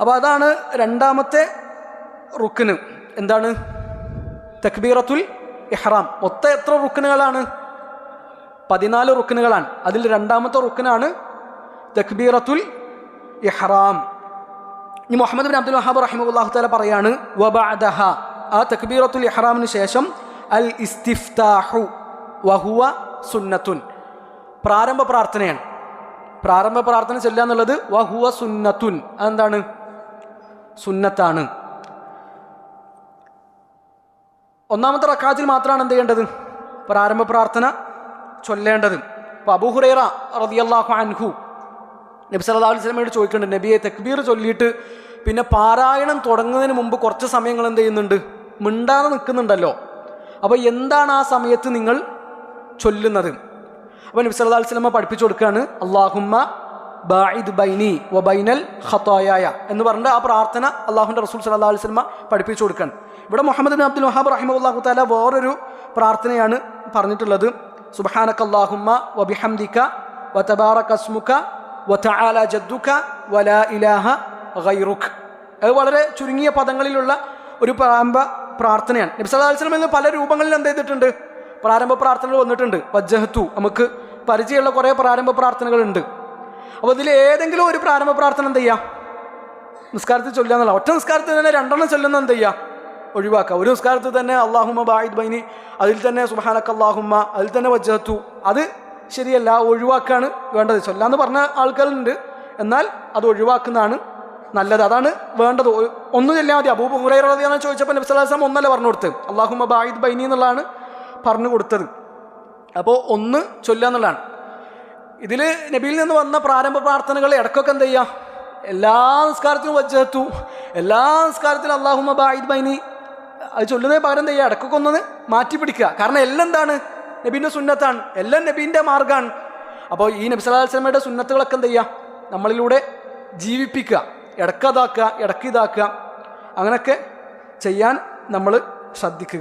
അപ്പോൾ അതാണ് രണ്ടാമത്തെ റുക്കിന് എന്താണ്? തക്ബീറത്തുൽ ഇഹ്റാം. മൊത്തം എത്ര റുക്കിനുകളാണ് പതിനാല് റുക്കിനുകളാണ് അതിൽ രണ്ടാമത്തെ റുക്കിനാണ് തക്ബീറത്തുൽ ഇഹ്റാം. ഈ മുഹമ്മദ് ബിൻ അബ്ദുൽ വഹാബ് റഹിമുല്ലാഹു താല പറയാണ് വബഅദഹ ആ തക്ബീറത്തുൽ ഇഹ്റാമിന് ശേഷം അൽ ഇസ്തിഫ്താഹു വഹുവ സുന്നത്തുൻ. പ്രാരംഭ പ്രാർത്ഥനയാണ്. പ്രാരംഭ പ്രാർത്ഥന ചെല്ലുക എന്നുള്ളത് വഹുവ സുന്നത്തുൻ. അതെന്താണ്? സുന്നത്താണ്. ഒന്നാമത്തെ റക്കാത്തിൽ മാത്രമാണ് എന്ത് ചെയ്യേണ്ടത്? പ്രാരംഭ പ്രാർത്ഥന ചൊല്ലേണ്ടത്. അപ്പോൾ അബൂഹുറൈറ റതിയല്ലാഹു അൻഹു നബി സല്ലാ അലൈഹി സ്വലമയോട് ചോദിക്കുന്നുണ്ട് നബിയെ തെക്ബീർ ചൊല്ലിയിട്ട് പിന്നെ പാരായണം തുടങ്ങുന്നതിന് മുമ്പ് കുറച്ച് സമയങ്ങൾ എന്ത് ചെയ്യുന്നുണ്ട്? മിണ്ടാതെ നിൽക്കുന്നുണ്ടല്ലോ. അപ്പോൾ എന്താണ് ആ സമയത്ത് നിങ്ങൾ ചൊല്ലുന്നത്? അപ്പോൾ നബി സല്ലാ അലൈഹി വസല്ലമ പഠിപ്പിച്ചു കൊടുക്കുകയാണ് അള്ളാഹുമ്മ ബായിദ് ബൈനി വ ബൈനൽ ഖത്തായ എന്ന് പറഞ്ഞിട്ട് ആ പ്രാർത്ഥന അള്ളാഹുന്റെ റസൂൽ സല്ലല്ലാഹു അലൈഹി സ്വലമ പഠിപ്പിച്ചു കൊടുക്കണം ഇവിടെ മുഹമ്മദ് ബിൻ അബ്ദുൽ വഹാബ് റഹിമ അള്ളാഹു താല വേറൊരു പ്രാർത്ഥനയാണ് പറഞ്ഞിട്ടുള്ളത്. സുബ്ഹാനക അള്ളാഹുമ്മ വബിഹംദിക്ക ബിഹംദിക വ തബാറക അസ്മുക വ തആല ജദ്ദുക വലാ ഇലാഹ ഗൈറുഖ് അത് വളരെ ചുരുങ്ങിയ പദങ്ങളിലുള്ള ഒരു പ്രാരംഭ പ്രാർത്ഥനയാണ്. നബി സല്ലല്ലാഹു അലൈഹി വസല്ലം എന്ന് പല രൂപങ്ങളിൽ എന്ത് ചെയ്തിട്ടുണ്ട്? പ്രാരംഭ പ്രാർത്ഥനകൾ വന്നിട്ടുണ്ട്. വജ്ജഹത്തു. നമുക്ക് പരിചയമുള്ള കുറേ പ്രാരംഭ പ്രാർത്ഥനകളുണ്ട്. അപ്പോൾ ഇതിൽ ഏതെങ്കിലും ഒരു പ്രാരംഭ പ്രാർത്ഥന എന്ത് ചെയ്യുക നിസ്കാരത്തിൽ ചൊല്ലുക എന്നുള്ള ഒറ്റ നിസ്കാരത്തിൽ തന്നെ രണ്ടെണ്ണം ചൊല്ലുന്ന എന്ത് ചെയ്യുക ഒഴിവാക്കുക. ഒരു നിസ്കാരത്തിൽ തന്നെ അള്ളാഹുമ്മ ബായിദ് ബൈനി അതിൽ തന്നെ സുഹാനക്ക് അള്ളാഹുമ്മ അതിൽ തന്നെ വജ്ജത്തു അത് ശരിയല്ല ഒഴിവാക്കാണ് വേണ്ടത്. ചൊല്ലാന്ന് പറഞ്ഞ ആൾക്കാരുണ്ട്. എന്നാൽ അത് ഒഴിവാക്കുന്നതാണ് നല്ലത്. അതാണ് വേണ്ടത്. ഒന്നും ചെല്ലാൻ മതി. അബൂബ് ഹുറൈറിയാന്ന് ചോദിച്ചപ്പോൾ നബി വസല്ലം ഒന്നല്ല പറഞ്ഞു കൊടുത്തത്. അള്ളാഹുമ്മ ബായിദ് ബൈനി എന്നുള്ളതാണ് പറഞ്ഞു കൊടുത്തത്. അപ്പോൾ ഒന്ന് ചൊല്ലുക എന്നുള്ളതാണ്. ഇതിൽ നബിയിൽ നിന്ന് വന്ന പ്രാരംഭ പ്രാർത്ഥനകൾ ഇടക്കൊക്കെ എന്ത് ചെയ്യുക എല്ലാ നിസ്കാരത്തിലും വജ്ജത്തു എല്ലാ നിസ്കാരത്തിലും അള്ളാഹുമ്മ ബായിദ് ബൈനി. അത് ചൊല്ലുന്നതിന് പകരം എന്ത് ചെയ്യുക ഇടക്കൊക്കെ ഒന്ന് മാറ്റി പിടിക്കുക. കാരണം എല്ലാം എന്താണ്? നബീന്റെ സുന്നത്താണ്. എല്ലാം നബീന്റെ മാർഗമാണ് അപ്പോൾ ഈ നബി സല്ലല്ലാഹു വസ്ലമയുടെ സുന്നത്തുകളൊക്കെ എന്ത് ചെയ്യുക നമ്മളിലൂടെ ജീവിപ്പിക്കുക. ഇടക്കതാക്കുക ഇടക്കിതാക്കുക അങ്ങനെയൊക്കെ ചെയ്യാൻ നമ്മൾ ശ്രദ്ധിക്കുക.